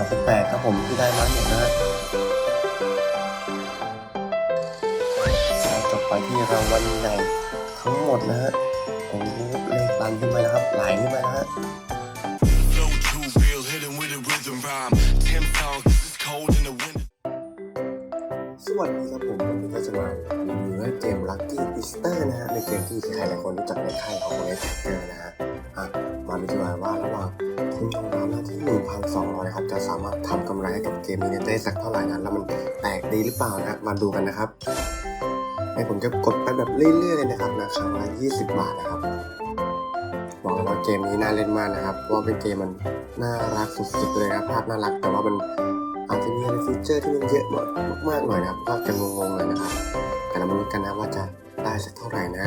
38 ครับผมที่ได้มาเนี่ยนะฮะจบไปที่รางวัลใหญ่ทั้งหมดนะฮะโอ้โหเลขตันขึ้นไปแล้วครับไหลขึ้นไปนะฮะ Flow too real, hit 'em with a rhythm rhyme. Tim Dog, this is cold in the winter. สวัสดีครับผมวันนี้ก็จะมารีวิวเล่นเกม Lucky Easter นะฮะในเกมที่ใครหลายคนรู้จักในค่ายของเลสเกอร์นะฮะ อะ มาดูดีกว่าว่าระหว่างทุนของเรานะที่1,200นะครับ จะสามารถทำกำไรให้กับเกมนี้ได้สักเท่าไหร่นะแล้วมันแตกดีหรือเปล่านะมาดูกันนะครับให้ผมจะกดไปแบบเรื่อยๆเลยนะครับนะครั้งละ20 บาทนะครับบอกเลยว่าเกมนี้น่าเล่นมากนะครับเพราะว่าเป็นเกมมันน่ารักสุดๆเลยนะภาพน่ารักแต่ว่ามันอาจจะมีอะไรฟีเจอร์ที่มันเยอะมากๆหน่อยนะครับก็จะงงๆเลยนะครับแต่เรามาลุ้นกันนะว่าจะได้สักเท่าไหร่นะ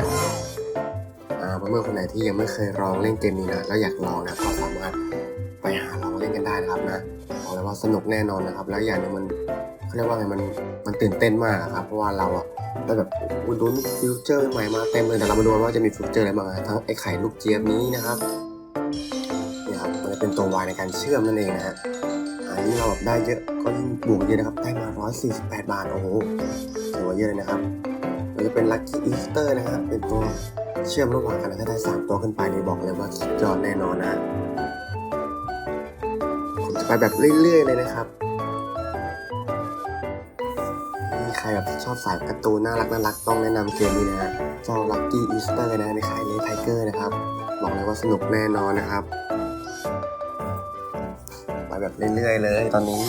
อ่าเมื่อคนไหนที่ยังไม่เคยลองเล่นเกมนี้นะแล้วอยากลองนะก็สามารถ ไปหาลองเล่นกันได้นะครับนะบอกเลยว่าสนุกแน่นอนนะครับ แล้วอย่างหนึงมันเขาเรียกว่าไงมันมันตื่นเต้นมากครับเพราะว่าเราอะได้แบบลุ้นฟิวเจอร์ใหม่มาเต็มเลยแต่เรามาดูว่าจะมีฟิวเจอร์อะไรบ้างนะทั้งไอ้ไข่ลูกเจี๊ยบนี้นะครับเนี่ยครับมันจะเป็นตัววายในการเชื่อมนั่นเองนะฮะอันนี้เราแบบได้เยอะก็ยิ่งบวกเยอะนะครับได้มา 148 บาทโอ้โหถือว่าเยอะเลยนะครับมันจะเป็น Lucky Easter นะครับเป็นตัวเชื่อมระหว่างกันนะถ้าได้ 3 ตัวขึ้นไปนี่บอกเลยว่าสุดยอดแน่นอนนะ ไปแบบเรื่อยๆเลยนะครับ มีใครแบบชอบสายการ์ตูนน่ารักน่ารักต้องแนะนำเกมนี้นะฮะเจ้า Lucky Easter นะในค่ายเลไทเกอร์นะครับ บอกเลยว่าสนุกแน่นอนนะครับ ไปแบบเรื่อยๆเลยตอนนี้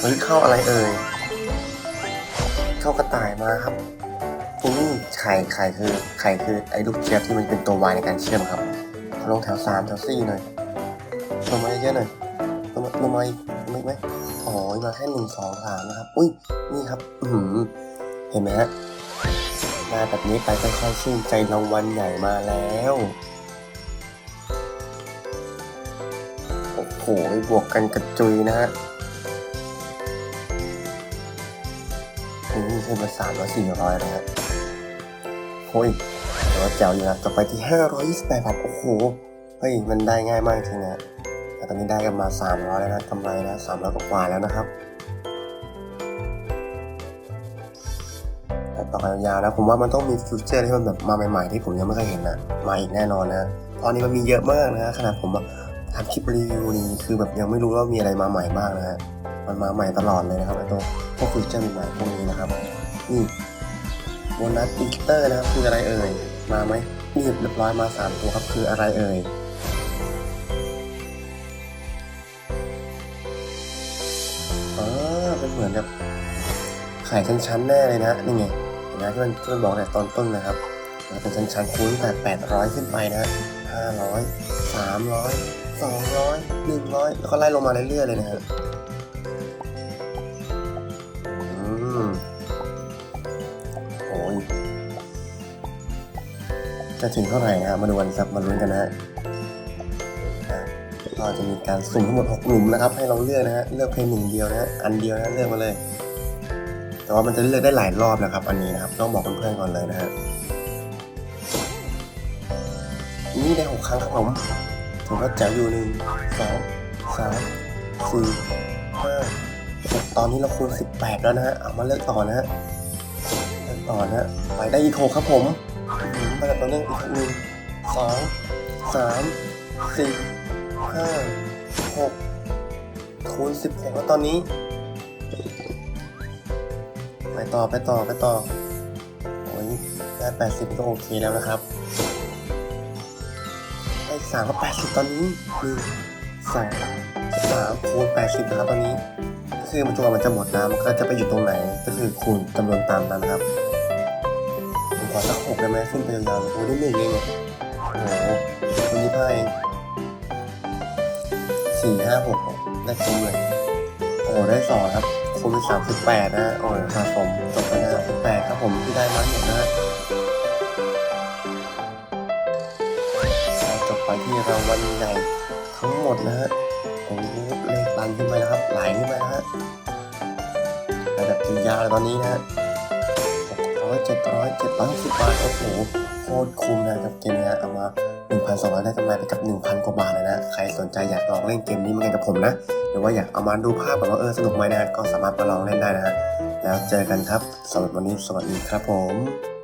เฮ้ยเข้าอะไรเอ่ย เข้ากระต่ายมาครับนี่ไข่ไข่คือไข่คือไอ้ลูกเชียบที่มันเป็นตัววายในการเชื่อมครับขอลงแถวสามแถวสี่หน่อยลงมาเยอะๆหน่อย ลงมาลงมาอีกไม่ไหมอ๋อมาแค่หนึ่งสองสามนะครับ อุ้ย นี่ครับ อืเห็นไหมฮะมาแบบนี้ไปค่อยๆชื่นใจรางวัลใหญ่มาแล้ว โอ้โห บวกกันกระจุยนะฮะนี่ขึ้นมาสามร้อยสี่ร้อยนะฮะโอ้ยเดี๋ยวาแจ๋วอยู่นะต่อไปที่ห้าร้อยยี่สิบแปดบาทโอ้โห เฮ้ย มันได้ง่ายมากจริงนะ ต่ตอนนี้ได้กันมาสามร้อยแล้วนะกำไรนะสามร้อยกว่าแล้วนะครับแต่ต่อกันยาวๆนะผมว่ามันต้องมีฟิวเจอร์ที่มันแบบมาใหม่ๆ ที่ผมยังไม่เคยเห็นนะมาอีกแน่นอนนะตอนนี้มันมีเยอะมากนะขนาดผมทำคลิปรีวิวนี้คือแบบยังไม่รู้ว่ามีอะไรมาใหม่บ้างนะฮะมันมาใหม่ตลอดเลยนะครับไอ้ตัวพวกฟีเจอร์ใหม่ๆพวกนี้นะครับนี่โบนัสอีสเตอร์นะครับคืออะไรเอ่ยมาไหมนี่เรียบร้อยมาสามตัวครับคืออะไรเอ่ย เป็นเหมือนแบบขายชั้นๆแน่เลยนะนี่ไงเห็นไหมที่มันที่มันบอกแต่ตอนต้นนะครับมันเป็นชั้นๆคูณแต่แปดร้อยขึ้นไปนะห้าร้อยสามร้อยสองร้อยหนึ่งร้อยแล้วก็ไล่ลงมาเรื่อยๆเลยนะฮะอืมโอ้ยจะถึงเท่าไหร่นะฮะมาดูกันครับมาลุ้นกันนะ ฮะอะเราจะมีการสุ่มทั้งหมดหกหลุมนะครับ ให้เราเลือกนะฮะ เลือกเพลงหนึ่งเดียวนะฮะ อันเดียวนะเลือกมาเลย แต่ว่ามันจะเลือกได้หลายรอบนะครับ อันนี้นะครับ ต้องบอกเพื่อนๆก่อนเลยนะฮะ นี่ได้หกครั้งครับผมถือว่าแจ๋วอยู่หนึ่งสองสามสี่ห้าหกตอนนี้เราคูณสิบแปดแล้วนะฮะ เอามาเลือกต่อนะฮะเลือกต่อนะฮะ ไปได้อีกหกครับผมอื้อหือไปแบบต่อเนื่องอีกหนึ่งสองสามสี่ ห้าหกคูณสิบหกแล้วตอนนี้ ไปต่อไปต่อไปต่อโอ้ยได้แปดสิบก็โอเคแล้วนะครับได้สามก็แปดสิบตอนนี้หนึ่งสองสามคูณแปดสิบนะครับตอนนี้ก็คือมันจนกว่ามันจะหมดนะมันก็จะไปอยู่ตรงไหนก็คือคูณจำนวนตามนั้นครับผมขอสักหกได้ไหมขึ้นไปยาวๆโอ้ได้หนึ่งเองเหรอโอ้โหคนยี่ห้าเอง สี่ห้าหกได้คุ้มเลยโอ้ได้สองครับคูณเป็นสามสิบแปดนะโอ้ยสะสมจบไปนะสิบแปดครับผมที่ได้มาเนี่ยนะจบไปที่รางวัลใหญ่ทั้งหมดนะฮะโอ้โหเลขตันขึ้นไปแล้วครับไหลขึ้นไปนะฮะไปแบบยาวเลยตอนนี้นะฮะหกร้อยเจ็ดร้อยเจ็ดร้อยสิบบาทโอ้โหโคตรคุ้มนะกับเกมนี้เอามา หนึ่งพันสองร้อยได้กำไรไปกับหนึ่งพันกว่าบาทเลยนะ ใครสนใจอยากลองเล่นเกมนี้เหมือนกันกับผมนะ หรือว่าอยากเอามาดูภาพแบบว่าเออสนุกไหมนะฮะก็สามารถมาลองเล่นได้นะฮะ แล้วเจอกันครับสำหรับวันนี้สวัสดีครับผม